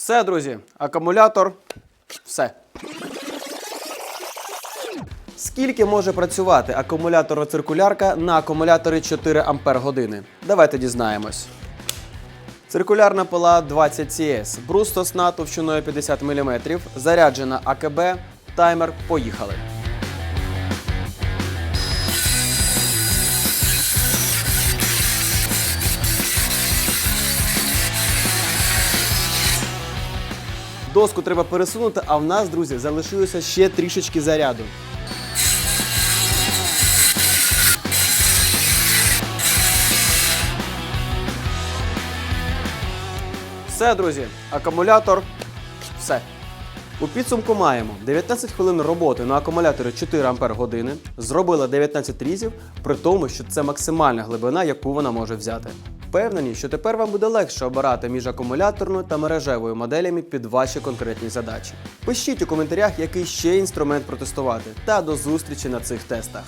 Все, друзі, акумулятор. Все. Скільки може працювати акумулятор-циркулярка на акумуляторі 4 Ампер години? Давайте дізнаємось. Циркулярна пила 20 CS, брусто сна товщиною 50 мм, заряджена АКБ, таймер. Поїхали. Доску треба пересунути, а в нас, друзі, залишилося ще трішечки заряду. Все, друзі, акумулятор. Все. У підсумку маємо 19 хвилин роботи на акумуляторі 4 Ампер. Зробила 19 різів, при тому, що це максимальна глибина, яку вона може взяти. Впевнені, що тепер вам буде легше обирати між акумуляторною та мережевою моделями під ваші конкретні задачі. Пишіть у коментарях, який ще інструмент протестувати. Та до зустрічі на цих тестах.